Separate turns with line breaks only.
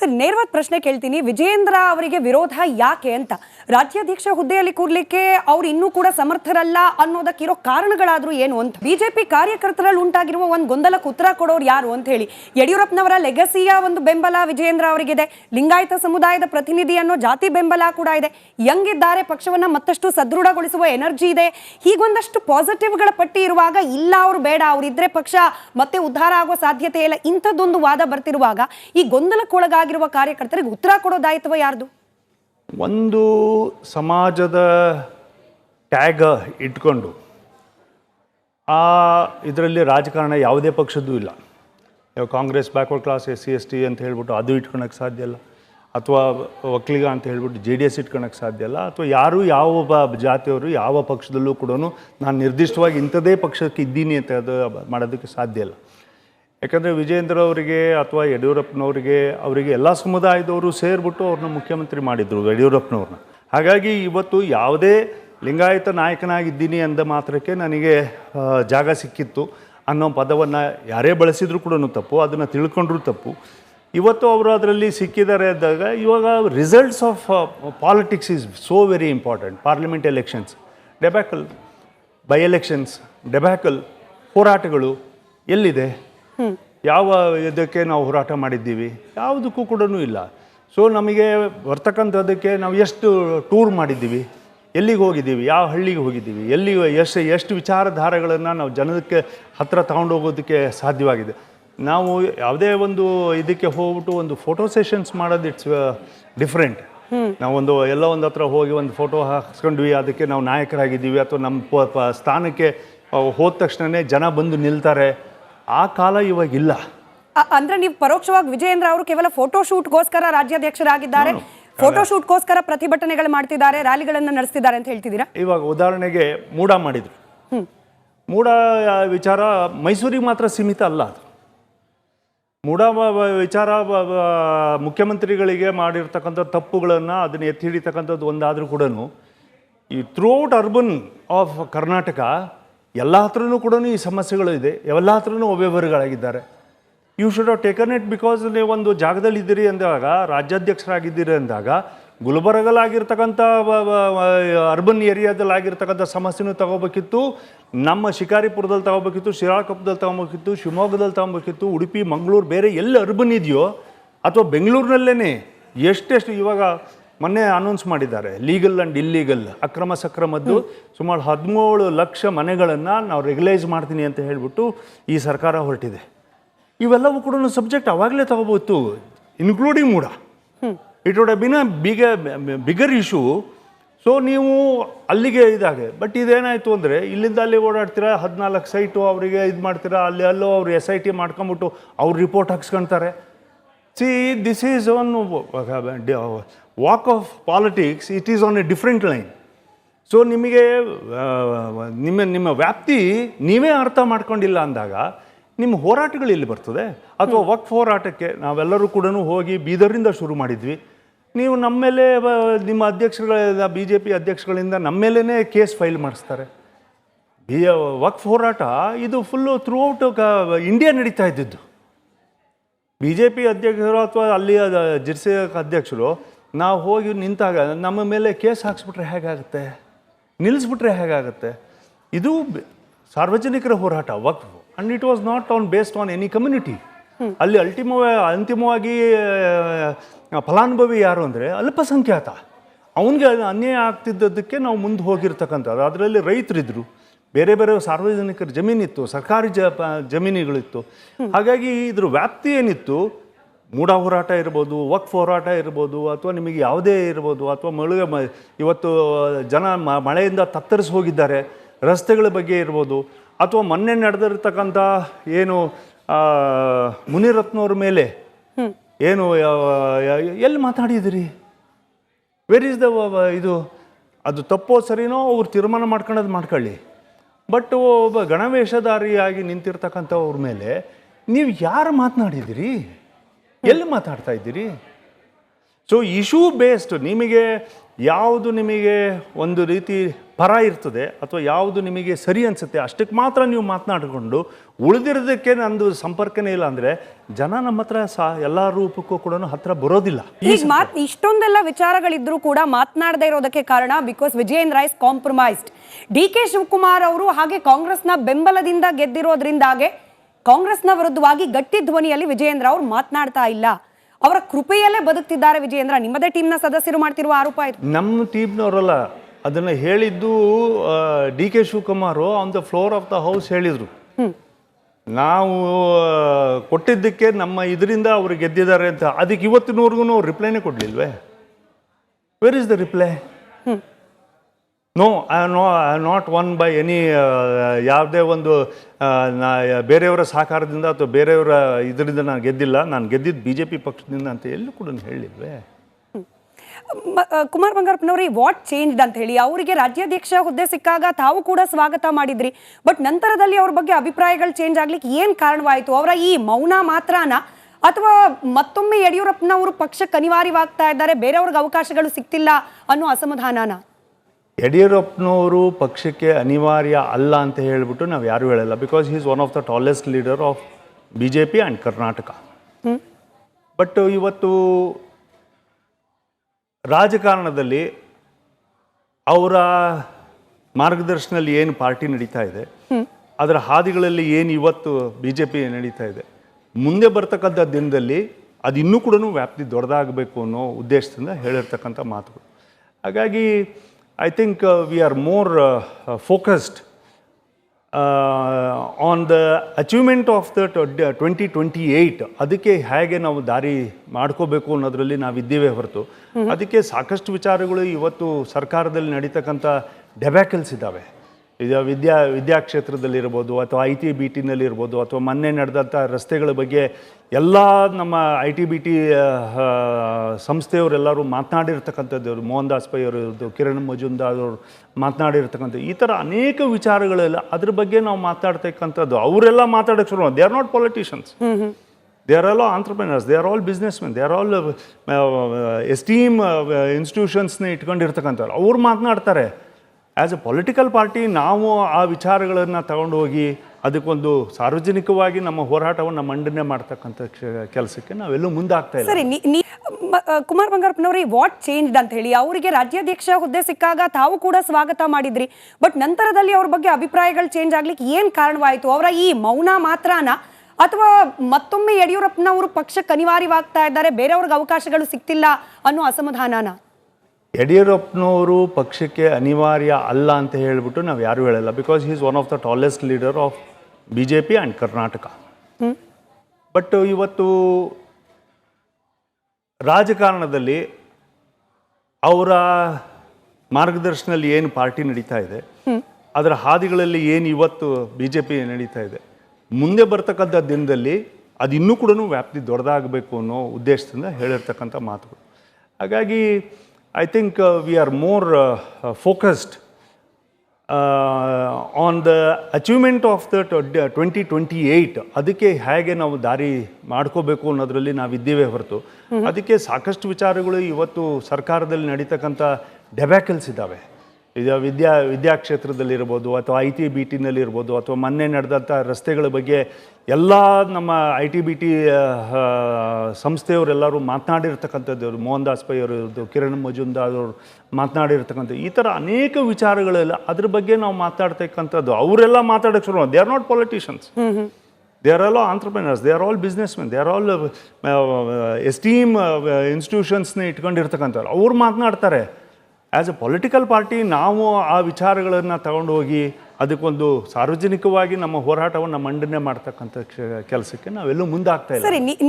Sir ನೇರವಾದ ಪ್ರಶ್ನೆ ಕೇಳ್ತೀನಿ ವಿಜೇಂದ್ರ ಅವರಿಗೆ ವಿರೋಧ ಯಾಕೆ ಅಂತ. ರಾಜ್ಯಾಧ್ಯಕ್ಷ ಹುದ್ದೆಯಲ್ಲಿ ಕೂರ್ಲಿಕ್ಕೆ ಅವ್ರು ಇನ್ನೂ ಕೂಡ ಸಮರ್ಥರಲ್ಲ ಅನ್ನೋದಕ್ಕಿರೋ ಕಾರಣಗಳಾದ್ರೂ ಏನು ಅಂತ. ಬಿಜೆಪಿ ಕಾರ್ಯಕರ್ತರಲ್ಲಿ ಉಂಟಾಗಿರುವ ಒಂದು ಗೊಂದಲಕ್ಕೆ ಉತ್ತರ ಕೊಡೋರು ಯಾರು ಅಂತ ಹೇಳಿ. ಯಡಿಯೂರಪ್ಪನವರ ಲೆಗಸಿಯ ಒಂದು ಬೆಂಬಲ ವಿಜೇಂದ್ರ ಅವರಿಗಿದೆ. ಲಿಂಗಾಯತ ಸಮುದಾಯದ ಪ್ರತಿನಿಧಿ ಅನ್ನೋ ಜಾತಿ ಬೆಂಬಲ ಕೂಡ ಇದೆ. ಯಂಗಿದ್ದಾರೆ ಪಕ್ಷವನ್ನ ಮತ್ತಷ್ಟು ಸದೃಢಗೊಳಿಸುವ ಎನರ್ಜಿ ಇದೆ. ಹೀಗೊಂದಷ್ಟು ಪಾಸಿಟಿವ್ಗಳ ಪಟ್ಟಿ ಇರುವಾಗ ಇಲ್ಲ ಅವ್ರು ಬೇಡ. ಅವ್ರಿದ್ರೆ ಪಕ್ಷ ಮತ್ತೆ ಉದ್ಧಾರ ಆಗೋ ಸಾಧ್ಯತೆ ಇಲ್ಲ. ಇಂಥದ್ದೊಂದು ವಾದ ಬರ್ತಿರುವಾಗ ಈ ಗೊಂದಲಕ್ಕೊಳಗಾಗಿರುವ ಕಾರ್ಯಕರ್ತರಿಗೆ ಉತ್ತರ ಕೊಡೋ ದಾಯಿತ್ವ ಯಾರ್ದು?
ಒಂದು ಸಮಾಜದ ಟ್ಯಾಗ ಇಟ್ಕೊಂಡು ಆ ಇದರಲ್ಲಿ ರಾಜಕಾರಣ ಯಾವುದೇ ಪಕ್ಷದ್ದು ಇಲ್ಲ. ಯಾವ Congress, backward class, S C, S T ಅಂತ ಹೇಳ್ಬಿಟ್ಟು ಅದು ಇಟ್ಕೊಳಕ್ಕೆ ಸಾಧ್ಯ ಇಲ್ಲ. ಅಥವಾ ಒಕ್ಕಲಿಗ ಅಂತ ಹೇಳ್ಬಿಟ್ಟು ಜೆ ಡಿ ಎಸ್ ಇಟ್ಕೊಳಕ್ಕೆ ಸಾಧ್ಯ ಇಲ್ಲ. ಅಥವಾ ಯಾರು ಯಾವ ಜಾತಿಯವರು ಯಾವ ಪಕ್ಷದಲ್ಲೂ ಕೂಡ ನಾನು ನಿರ್ದಿಷ್ಟವಾಗಿ ಇಂಥದೇ ಪಕ್ಷಕ್ಕೆ ಇದ್ದೀನಿ ಅಂತ ಅದು ಮಾಡೋದಕ್ಕೆ ಸಾಧ್ಯ ಇಲ್ಲ. ಯಾಕಂದರೆ ವಿಜೇಂದ್ರ ಅವರಿಗೆ ಅಥವಾ ಯಡಿಯೂರಪ್ಪನವರಿಗೆ ಅವರಿಗೆ ಎಲ್ಲ ಸಮುದಾಯದವರು ಸೇರಿಬಿಟ್ಟು ಅವ್ರನ್ನ ಮುಖ್ಯಮಂತ್ರಿ ಮಾಡಿದರು ಯಡಿಯೂರಪ್ಪನವ್ರನ್ನ. ಹಾಗಾಗಿ ಇವತ್ತು ಯಾವುದೇ ಲಿಂಗಾಯತ ನಾಯಕನಾಗಿದ್ದೀನಿ ಅಂದ ಮಾತ್ರಕ್ಕೆ ನನಗೆ ಜಾಗ ಸಿಕ್ಕಿತ್ತು. ಅನ್ನೋ ಪದವನ್ನು ಯಾರೇ ಬಳಸಿದರೂ ಕೂಡ ತಪ್ಪು, ಅದನ್ನು ತಿಳ್ಕೊಂಡ್ರೂ ತಪ್ಪು. ಇವತ್ತು ಅವರು ಅದರಲ್ಲಿ ಸಿಕ್ಕಿದ್ದಾರೆ ಅಂದಾಗ ಇವಾಗ results of politics is so very important parliament elections debacle by elections debacle ಹೋರಾಟಗಳು ಎಲ್ಲಿದೆ? ಯಾವ ಇದಕ್ಕೆ ನಾವು ಹೋರಾಟ ಮಾಡಿದ್ದೀವಿ? ಯಾವುದಕ್ಕೂ ಕೂಡ ಇಲ್ಲ. ಸೊ ನಮಗೆ ಬರ್ತಕ್ಕಂಥದ್ದಕ್ಕೆ ನಾವು ಎಷ್ಟು ಟೂರ್ ಮಾಡಿದ್ದೀವಿ? ಎಲ್ಲಿಗೆ ಹೋಗಿದ್ದೀವಿ? ಯಾವ ಹಳ್ಳಿಗೆ ಹೋಗಿದ್ದೀವಿ? ಎಲ್ಲಿ ಎಷ್ಟು ಎಷ್ಟು ವಿಚಾರಧಾರೆಗಳನ್ನು ನಾವು ಜನಕ್ಕೆ ಹತ್ತಿರ ತಗೊಂಡು ಹೋಗೋದಕ್ಕೆ ಸಾಧ್ಯವಾಗಿದೆ. ನಾವು ಯಾವುದೇ ಒಂದು ಇದಕ್ಕೆ ಹೋಗ್ಬಿಟ್ಟು ಒಂದು ಫೋಟೋ ಸೆಷನ್ಸ್ ಮಾಡೋದು ಇಟ್ಸ್ ಡಿಫ್ರೆಂಟ್ ನಾವೊಂದು ಎಲ್ಲ ಒಂದು ಹತ್ರ ಹೋಗಿ ಒಂದು ಫೋಟೋ ಹಾಕ್ಸ್ಕೊಂಡ್ವಿ, ಅದಕ್ಕೆ ನಾವು ನಾಯಕರಾಗಿದ್ದೀವಿ, ಅಥವಾ ನಮ್ಮ ಸ್ಥಾನಕ್ಕೆ ಹೋದ ತಕ್ಷಣವೇ ಜನ ಬಂದು ನಿಲ್ತಾರೆ. ಆ ಕಾಲ ಇವಾಗಿಲ್ಲ
ಅಂದ್ರೆ ನೀವು ಪರೋಕ್ಷವಾಗಿ ವಿಜಯೇಂದ್ರ ಅವರು ಕೇವಲ ಫೋಟೋ ಶೂಟ್ಗೋಸ್ಕರ ರಾಜ್ಯಾಧ್ಯಕ್ಷರಾಗಿದ್ದಾರೆ ಫೋಟೋ ಶೂಟ್ಗೋಸ್ಕರ ಪ್ರತಿಭಟನೆಗಳು ಮಾಡ್ತಿದ್ದಾರೆ ರ್ಯಾಲಿಗಳನ್ನು ನಡೆಸ್ತಿದ್ದಾರೆ ಅಂತ ಹೇಳ್ತಿದ್ದೀರಾ?
ಇವಾಗ ಉದಾಹರಣೆಗೆ ಮೂಡ ಮಾಡಿದ್ರು. ಮೂಡ ವಿಚಾರ ಮೈಸೂರಿಗೆ ಮಾತ್ರ ಸೀಮಿತ ಅಲ್ಲ ಅದು. ಮೂಡ ವಿಚಾರ ಮುಖ್ಯಮಂತ್ರಿಗಳಿಗೆ ಮಾಡಿರ್ತಕ್ಕಂಥ ತಪ್ಪುಗಳನ್ನು ಅದನ್ನು ಎತ್ತಿ ಹಿಡಿತಕ್ಕಂಥದ್ದು ಒಂದಾದರೂ ಕೂಡ ಈ ಥ್ರೂಔಟ್ ಅರ್ಬನ್ ಆಫ್ ಕರ್ನಾಟಕ ಎಲ್ಲ ಹತ್ರನೂ ಕೂಡ ಈ ಸಮಸ್ಯೆಗಳು ಇದೆ. ಎಲ್ಲ ಹತ್ರನೂ ಅವ್ಯವಹಾರಗಳಾಗಿದ್ದಾರೆ you should have taken it because ನೀವು ಒಂದು ಜಾಗದಲ್ಲಿ ಇದ್ದೀರಿ ಅಂದಾಗ, ರಾಜ್ಯಾಧ್ಯಕ್ಷರಾಗಿದ್ದೀರಿ ಅಂದಾಗ ಗುಲ್ಬರ್ಗಲಾಗಿರ್ತಕ್ಕಂಥ ಅರ್ಬನ್ ಏರಿಯಾದಲ್ಲಿ ಆಗಿರ್ತಕ್ಕಂಥ ಸಮಸ್ಯೆನೂ ತಗೋಬೇಕಿತ್ತು. ನಮ್ಮ ಶಿಕಾರಿಪುರದಲ್ಲಿ ತಗೋಬೇಕಿತ್ತು, ಶಿರಾಳಕೊಪ್ಪದಲ್ಲಿ ತಗೋಬೇಕಿತ್ತು, ಶಿವಮೊಗ್ಗದಲ್ಲಿ ತಗೊಬೇಕಿತ್ತು, ಉಡುಪಿ, ಮಂಗಳೂರು, ಬೇರೆ ಎಲ್ಲಿ ಅರ್ಬನ್ ಇದೆಯೋ, ಅಥವಾ ಬೆಂಗಳೂರಿನಲ್ಲೇ ಎಷ್ಟೆಷ್ಟು ಇವಾಗ ಮೊನ್ನೆ ಅನೌನ್ಸ್ ಮಾಡಿದ್ದಾರೆ ಲೀಗಲ್ ಆ್ಯಂಡ್ ಇಲ್ಲೀಗಲ್ ಅಕ್ರಮ ಸಕ್ರಮದ್ದು ಸುಮಾರು ಹದಿನೇಳು ಲಕ್ಷ ಮನೆಗಳನ್ನು ನಾವು ರೆಗ್ಯುಲೈಸ್ ಮಾಡ್ತೀನಿ ಅಂತ ಹೇಳಿಬಿಟ್ಟು ಈ ಸರ್ಕಾರ ಹೊರಟಿದೆ. ಇವೆಲ್ಲವೂ ಕೂಡ ಸಬ್ಜೆಕ್ಟ್ ಅವಾಗಲೇ ತಗೋಬಹುದು including MUDA. It would been a big bigger issue so ನೀವು ಅಲ್ಲಿಗೆ ಇದಾಗೆ ಬಟ್ ಇದೇನಾಯಿತು ಅಂದರೆ ಇಲ್ಲಿಂದ ಅಲ್ಲಿ ಓಡಾಡ್ತೀರಾ ಹದಿನಾಲ್ಕು ಸೈಟು ಅವರಿಗೆ ಇದು ಮಾಡ್ತೀರಾ ಅಲ್ಲಿ ಅಲ್ಲೋ ಅವ್ರು ಎಸ್ ಐ ಟಿ ಮಾಡ್ಕೊಂಬಿಟ್ಟು ಅವ್ರು ರಿಪೋರ್ಟ್ ಹಾಕ್ಸ್ಕೊಳ್ತಾರೆ see this is on walk of politics it is on a different line so ನಿಮಗೆ ನಿಮ್ಮ ನಿಮ್ಮ ವ್ಯಾಪ್ತಿ ನೀವೇ ಅರ್ಥ ಮಾಡ್ಕೊಂಡಿಲ್ಲ ಅಂದಾಗ ನಿಮ್ಮ ಹೋರಾಟಗಳು ಎಲ್ಲಿ ಬರ್ತದೆ? ಅಥವಾ ವಕ್ಫ್ ಹೋರಾಟಕ್ಕೆ ನಾವೆಲ್ಲರೂ ಕೂಡ ಹೋಗಿ ಬೀದರಿಂದ ಶುರು ಮಾಡಿದ್ವಿ. ನೀವು ನಮ್ಮ ಮೇಲೆ ಬ- ನಿಮ್ಮ ಅಧ್ಯಕ್ಷಗಳ ಬಿ ಜೆ ಪಿ ಅಧ್ಯಕ್ಷಗಳಿಂದ ನಮ್ಮ ಮೇಲೇ ಕೇಸ್ ಫೈಲ್ ಮಾಡಿಸ್ತಾರೆ. ಬಿ ವಕ್ಫ್ ಹೋರಾಟ ಇದು ಫುಲ್ಲು ಥ್ರೂ ಔಟ್ ಇಂಡಿಯಾ ನಡೀತಾ ಇದ್ದಿದ್ದು. ಬಿ ಜೆ ಪಿ ಅಧ್ಯಕ್ಷರು ಅಥವಾ ಅಲ್ಲಿಯ ಜಿರ್ಸಿ ಅಧ್ಯಕ್ಷರು ನಾವು ಹೋಗಿ ನಿಂತಾಗ ನಮ್ಮ ಮೇಲೆ ಕೇಸ್ ಹಾಕ್ಸ್ಬಿಟ್ರೆ ಹೇಗಾಗುತ್ತೆ? ನಿಲ್ಲಿಸ್ಬಿಟ್ರೆ ಹೇಗಾಗುತ್ತೆ? ಇದು ಸಾರ್ವಜನಿಕರ ಹೋರಾಟ ವಕ್ಫ್ and it was not on based on any community ಅಲ್ಲಿ ಅಲ್ಟಿಮ ಅಂತಿಮವಾಗಿ ಫಲಾನುಭವಿ ಯಾರು ಅಂದರೆ ಅಲ್ಪಸಂಖ್ಯಾತ. ಅವನಿಗೆ ಅನ್ಯಾಯ ಆಗ್ತಿದ್ದದಕ್ಕೆ ನಾವು ಮುಂದೆ ಹೋಗಿರ್ತಕ್ಕಂಥದ್ದು. ಅದರಲ್ಲಿ ರೈತರಿದ್ದರು ಬೇರೆ ಬೇರೆ ಸಾರ್ವಜನಿಕರ ಜಮೀನಿತ್ತು, ಸರ್ಕಾರಿ ಜ ಜಮೀನುಗಳಿತ್ತು. ಹಾಗಾಗಿ ಇದ್ರ ವ್ಯಾಪ್ತಿ ಏನಿತ್ತು? ಮೂಡ ಹೋರಾಟ ಇರ್ಬೋದು, ವಕ್ಫ್ ಹೋರಾಟ ಇರ್ಬೋದು, ಅಥವಾ ನಿಮಗೆ ಯಾವುದೇ ಇರ್ಬೋದು, ಅಥವಾ ಮಳೆ ಇವತ್ತು ಜನ ಮಳೆಯಿಂದ ತತ್ತರಿಸಿ ಹೋಗಿದ್ದಾರೆ, ರಸ್ತೆಗಳ ಬಗ್ಗೆ ಇರ್ಬೋದು, ಅಥವಾ ಮೊನ್ನೆ ನಡೆದಿರ್ತಕ್ಕಂಥ ಏನು ಮುನಿರತ್ನವ್ರ ಮೇಲೆ ಏನು ಎಲ್ಲಿ ಮಾತಾಡಿದಿರಿ? ವೆರ್ ಈಸ್ ದ ಇದು? ಅದು ತಪ್ಪೋ ಸರಿನೋ ಅವ್ರು ತೀರ್ಮಾನ ಮಾಡ್ಕೊಳ್ಳೋದು ಮಾಡ್ಕೊಳ್ಳಿ. ಬಟ್ ಒಬ್ಬ ಗಣವೇಷಧಾರಿಯಾಗಿ ನಿಂತಿರ್ತಕ್ಕಂಥವ್ರ ಮೇಲೆ ನೀವು ಯಾರು ಮಾತನಾಡಿದ್ದೀರಿ? ಎಲ್ಲಿ ಮಾತಾಡ್ತಾ ಇದ್ದೀರಿ? ಸೊ ಇಶ್ಯೂ ಬೇಸ್ಡ್ ನಿಮಗೆ ಯಾವುದು ನಿಮಗೆ ಒಂದು ರೀತಿ ಪರ ಇರ್ತದೆ ಅಥವಾ ಯಾವುದು ನಿಮಗೆ ಸರಿ ಅನಿಸುತ್ತೆ ಅಷ್ಟಕ್ಕೆ ಮಾತ್ರ ನೀವು ಮಾತನಾಡಿಕೊಂಡು ಉಳಿದಿರೋದಕ್ಕೆ ನಂದು ಸಂಪರ್ಕನೇ ಇಲ್ಲ ಅಂದರೆ ಜನ ನಮ್ಮ ಹತ್ರ ಸಹ ಎಲ್ಲ ರೂಪಕ್ಕೂ ಕೂಡ ಹತ್ರ ಬರೋದಿಲ್ಲ.
ಈಗ ಮಾತ್ ಇಷ್ಟೊಂದೆಲ್ಲ ವಿಚಾರಗಳಿದ್ರೂ ಕೂಡ ಮಾತನಾಡದೇ ಇರೋದಕ್ಕೆ ಕಾರಣ because Vijayendra is compromised D K Shivakumar ಅವರು ಹಾಗೆ ಕಾಂಗ್ರೆಸ್ನ ಬೆಂಬಲದಿಂದ ಗೆದ್ದಿರೋದ್ರಿಂದಾಗೆ ಕಾಂಗ್ರೆಸ್ನ ವಿರುದ್ಧವಾಗಿ ಗಟ್ಟಿ ಧ್ವನಿಯಲ್ಲಿ ವಿಜಯೇಂದ್ರ ಅವರು ಮಾತನಾಡ್ತಾ ಇಲ್ಲ. ಅವರ ಕೃಪೆಯಲ್ಲೇ ಬದುಕ್ತಿದ್ದಾರೆ ವಿಜಯೇಂದ್ರ. ನಿಮ್ಮದೇ ಟೀಮ್ನ ಸದಸ್ಯರು ಮಾಡ್ತಿರುವ ಆರೋಪ ಇದೆ.
ನಮ್ಮ ಟೀಮ್ನವರಲ್ಲ ಅದನ್ನು ಹೇಳಿದ್ದು D K Shivakumar on the floor of the house ಹೇಳಿದರು. ನಾವು ಕೊಟ್ಟಿದ್ದಕ್ಕೆ ನಮ್ಮ ಇದರಿಂದ ಅವರು ಗೆದ್ದಿದ್ದಾರೆ ಅಂತ, ಅದಕ್ಕೆ ಇವತ್ತಿನವರೆಗೂ ರಿಪ್ಲೈನೇ ಕೊಡಲಿಲ್ವೇ? Where is the reply no I know I not one by any ಯಾವುದೇ ಒಂದು ಬೇರೆಯವರ ಸಹಕಾರದಿಂದ ಅಥವಾ ಬೇರೆಯವರ ಇದರಿಂದ ನಾನು ಗೆದ್ದಿಲ್ಲ. ನಾನು ಗೆದ್ದಿದ್ದು ಬಿ ಜೆ ಪಿ ಪಕ್ಷದಿಂದ ಅಂತ ಎಲ್ಲೂ ಕೂಡ ಹೇಳಿಲ್ವೇ?
ಕುಮಾರ್ ಬಂಗಾರಪ್ಪನವ್ರಿ ವಾಟ್ ಚೇಂಜ್ಡ್ ಅಂತ ಹೇಳಿ ಅವರಿಗೆ ರಾಜ್ಯಾಧ್ಯಕ್ಷ ಹುದ್ದೆ ಸಿಕ್ಕಾಗ ತಾವು ಕೂಡ ಸ್ವಾಗತ ಮಾಡಿದ್ರಿ. ಬಟ್ ನಂತರದಲ್ಲಿ ಅವ್ರ ಬಗ್ಗೆ ಅಭಿಪ್ರಾಯಗಳು ಚೇಂಜ್ ಆಗ್ಲಿಕ್ಕೆ ಏನ್ ಕಾರಣವಾಯಿತು? ಅವರ ಈ ಮೌನ ಮಾತ್ರನ? ಅಥವಾ ಮತ್ತೊಮ್ಮೆ ಯಡಿಯೂರಪ್ಪನವರು ಪಕ್ಷಕ್ಕೆ ಅನಿವಾರ್ಯವಾಗ್ತಾ ಇದ್ದಾರೆ ಬೇರೆಯವ್ರಿಗೆ ಅವಕಾಶಗಳು ಸಿಗ್ತಿಲ್ಲ ಅನ್ನೋ ಅಸಮಾಧಾನನ?
ಯಡಿಯೂರಪ್ಪನವರು ಪಕ್ಷಕ್ಕೆ ಅನಿವಾರ್ಯ ಅಲ್ಲ ಅಂತ ಹೇಳಿಬಿಟ್ಟು ನಾವು ಯಾರು ಹೇಳಲ್ಲ because he is one of the tallest leader of B J P and Karnataka but ಇವತ್ತು ರಾಜಕಾರಣದಲ್ಲಿ ಅವರ ಮಾರ್ಗದರ್ಶನದಲ್ಲಿ ಏನು ಪಾರ್ಟಿ ನಡೀತಾ ಇದೆ ಅದರ ಹಾದಿಗಳಲ್ಲಿ ಏನು ಇವತ್ತು ಬಿ ಜೆ ಪಿ ನಡೀತಾ ಇದೆ ಮುಂದೆ ಬರ್ತಕ್ಕಂಥ ದಿನದಲ್ಲಿ ಅದು ಇನ್ನೂ ಕೂಡ ವ್ಯಾಪ್ತಿ ದೊಡ್ಡದಾಗಬೇಕು ಅನ್ನೋ ಉದ್ದೇಶದಿಂದ ಹೇಳಿರ್ತಕ್ಕಂಥ ಮಾತುಗಳು. ಹಾಗಾಗಿ I think we are more focused on the achievement of the twenty twenty eight ಅದಕ್ಕೆ ಹೇಗೆ ನಾವು ದಾರಿ ಮಾಡ್ಕೋಬೇಕು ಅನ್ನೋದ್ರಲ್ಲಿ ನಾವಿದ್ದೇವೆ ಹೊರತು. ಅದಕ್ಕೆ ಸಾಕಷ್ಟು ವಿಚಾರಗಳು ಇವತ್ತು ಸರ್ಕಾರದಲ್ಲಿ ನಡೀತಕ್ಕಂಥ ಡೆಬ್ಯಾಕಲ್ಸ್ ಇದ್ದಾವೆ. ಇದು ವಿದ್ಯಾ ವಿದ್ಯಾಕ್ಷೇತ್ರದಲ್ಲಿರ್ಬೋದು ಅಥವಾ ಐ ಟಿ ಬಿ ಟಿನಲ್ಲಿರ್ಬೋದು ಅಥವಾ ಮೊನ್ನೆ ನಡೆದಂಥ ರಸ್ತೆಗಳ ಬಗ್ಗೆ ಎಲ್ಲ ನಮ್ಮ ಐ ಟಿ ಬಿ ಟಿ ಸಂಸ್ಥೆಯವರೆಲ್ಲರೂ ಮಾತನಾಡಿರ್ತಕ್ಕಂಥದ್ದು ಮೋಹನ್ ದಾಸ್ ಪೈ ಅವರು ಕಿರಣ್ ಮಜುಂದಾರ್ ಅವರು ಮಾತನಾಡಿರ್ತಕ್ಕಂಥ ಈ ಥರ ಅನೇಕ ವಿಚಾರಗಳೆಲ್ಲ ಅದ್ರ ಬಗ್ಗೆ ನಾವು ಮಾತಾಡ್ತಕ್ಕಂಥದ್ದು. ಅವರೆಲ್ಲ ಮಾತಾಡೋಕ್ಕೆ ಶುರು they are not politicians they are all entrepreneurs they are all businessmen they are all esteem ಇನ್ಸ್ಟಿಟ್ಯೂಷನ್ಸ್ನ ಇಟ್ಕೊಂಡಿರ್ತಕ್ಕಂಥವ್ರು. ಅವ್ರು ಮಾತನಾಡ್ತಾರೆ. ಆ್ಯಸ್ ಎ ಪೊಲಿಟಿಕಲ್ ಪಾರ್ಟಿ ನಾವು ಆ ವಿಚಾರಗಳನ್ನು ತಗೊಂಡು ಹೋಗಿ ಅದಕ್ಕೊಂದು ಸಾರ್ವಜನಿಕವಾಗಿ ನಮ್ಮ ಹೋರಾಟವನ್ನು ಮಂಡನೆ ಮಾಡ್ತಕ್ಕಂಥ ಕೆಲಸಕ್ಕೆ ನಾವೆಲ್ಲೂ ಮುಂದಾಗ್ತಾ ಇಲ್ಲ.
ಸರಿ ಕುಮಾರ್ ಬಂಗಾರಪ್ಪನವ್ರಿ ವಾಟ್ ಚೇಂಜ್ಡ್ ಅಂತ ಹೇಳಿ, ಅವರಿಗೆ ರಾಜ್ಯಾಧ್ಯಕ್ಷ ಹುದ್ದೆ ಸಿಕ್ಕಾಗ ತಾವು ಕೂಡ ಸ್ವಾಗತ ಮಾಡಿದ್ರಿ. ಬಟ್ ನಂತರದಲ್ಲಿ ಅವ್ರ ಬಗ್ಗೆ ಅಭಿಪ್ರಾಯಗಳು ಚೇಂಜ್ ಆಗ್ಲಿಕ್ಕೆ ಏನ್ ಕಾರಣವಾಯಿತು? ಅವರ ಈ ಮೌನ ಮಾತ್ರನ ಅಥವಾ ಮತ್ತೊಮ್ಮೆ ಯಡಿಯೂರಪ್ಪನವರು ಪಕ್ಷಕ್ಕೆ ಅನಿವಾರ್ಯವಾಗ್ತಾ ಇದ್ದಾರೆ, ಬೇರೆಯವ್ರಿಗೆ ಅವಕಾಶಗಳು ಸಿಗ್ತಿಲ್ಲ ಅನ್ನೋ ಅಸಮಾಧಾನನ?
ಯಡಿಯೂರಪ್ಪನವರು ಪಕ್ಷಕ್ಕೆ ಅನಿವಾರ್ಯ ಅಲ್ಲ ಅಂತ ಹೇಳಿಬಿಟ್ಟು ನಾವು ಯಾರು ಹೇಳಲ್ಲ. Because he is one of the tallest leader of B J P and Karnataka but ಇವತ್ತು ರಾಜಕಾರಣದಲ್ಲಿ ಅವರ ಮಾರ್ಗದರ್ಶನದಲ್ಲಿ ಏನು ಪಾರ್ಟಿ ನಡೀತಾ ಇದೆ, ಅದರ ಹಾದಿಗಳಲ್ಲಿ ಏನು ಇವತ್ತು ಬಿ ಜೆ ಪಿ ನಡೀತಾ ಇದೆ, ಮುಂದೆ ಬರ್ತಕ್ಕಂಥ ದಿನದಲ್ಲಿ ಅದು ಇನ್ನೂ ಕೂಡ ವ್ಯಾಪ್ತಿ ದೊಡ್ಡದಾಗಬೇಕು ಅನ್ನೋ ಉದ್ದೇಶದಿಂದ ಹೇಳಿರ್ತಕ್ಕಂಥ ಮಾತುಗಳು. ಹಾಗಾಗಿ I think we are more focused on the achievement of the twenty twenty eight ಅದಕ್ಕೆ ಹೇಗೆ ನಾವು ದಾರಿ ಮಾಡ್ಕೋಬೇಕು ಅನ್ನೋದ್ರಲ್ಲಿ ನಾವಿದ್ದೇವೆ ಹೊರತು. ಅದಕ್ಕೆ ಸಾಕಷ್ಟು ವಿಚಾರಗಳು ಇವತ್ತು ಸರ್ಕಾರದಲ್ಲಿ ನಡೀತಕ್ಕಂಥ ಡೆಬ್ಯಾಕಲ್ಸ್ ಇದ್ದಾವೆ. ಇದು ವಿದ್ಯಾ ವಿದ್ಯಾಕ್ಷೇತ್ರದಲ್ಲಿರ್ಬೋದು ಅಥವಾ ಐ ಟಿ ಬಿ ಟಿನಲ್ಲಿರ್ಬೋದು ಅಥವಾ ಮೊನ್ನೆ ನಡೆದಂಥ ರಸ್ತೆಗಳ ಬಗ್ಗೆ ಎಲ್ಲ ನಮ್ಮ ಐ ಟಿ ಬಿ ಟಿ ಸಂಸ್ಥೆಯವರೆಲ್ಲರೂ ಮಾತನಾಡಿರ್ತಕ್ಕಂಥದ್ದು ಮೋಹನ್ ದಾಸ್ ಪೈ ಅವರು ಕಿರಣ್ ಮಜುಂದಾರ್ ಅವರು ಮಾತನಾಡಿರ್ತಕ್ಕಂಥ ಈ ಥರ ಅನೇಕ ವಿಚಾರಗಳೆಲ್ಲ ಅದ್ರ ಬಗ್ಗೆ ನಾವು ಮಾತಾಡ್ತಕ್ಕಂಥದ್ದು. ಅವರೆಲ್ಲ ಮಾತಾಡೋಕ್ಕೆ ಶುರು they are not politicians they are all entrepreneurs they are all businessmen they are all esteem ಇನ್ಸ್ಟಿಟ್ಯೂಷನ್ಸ್ನ ಇಟ್ಕೊಂಡಿರ್ತಕ್ಕಂಥವ್ರು. ಅವ್ರು ಮಾತನಾಡ್ತಾರೆ. ಆ್ಯಸ್ ಎ ಪೊಲಿಟಿಕಲ್ ಪಾರ್ಟಿ ನಾವು ಆ ವಿಚಾರಗಳನ್ನು ತಗೊಂಡು ಹೋಗಿ ಅದಕ್ಕೊಂದು ಸಾರ್ವಜನಿಕವಾಗಿ ನಮ್ಮ ಹೋರಾಟವನ್ನು ಮಂಡನೆ ಮಾಡ್ತಕ್ಕಂಥ ಕೆಲಸಕ್ಕೆ ನಾವೆಲ್ಲೂ ಮುಂದಾಗ್ತಾ ಇಲ್ಲ.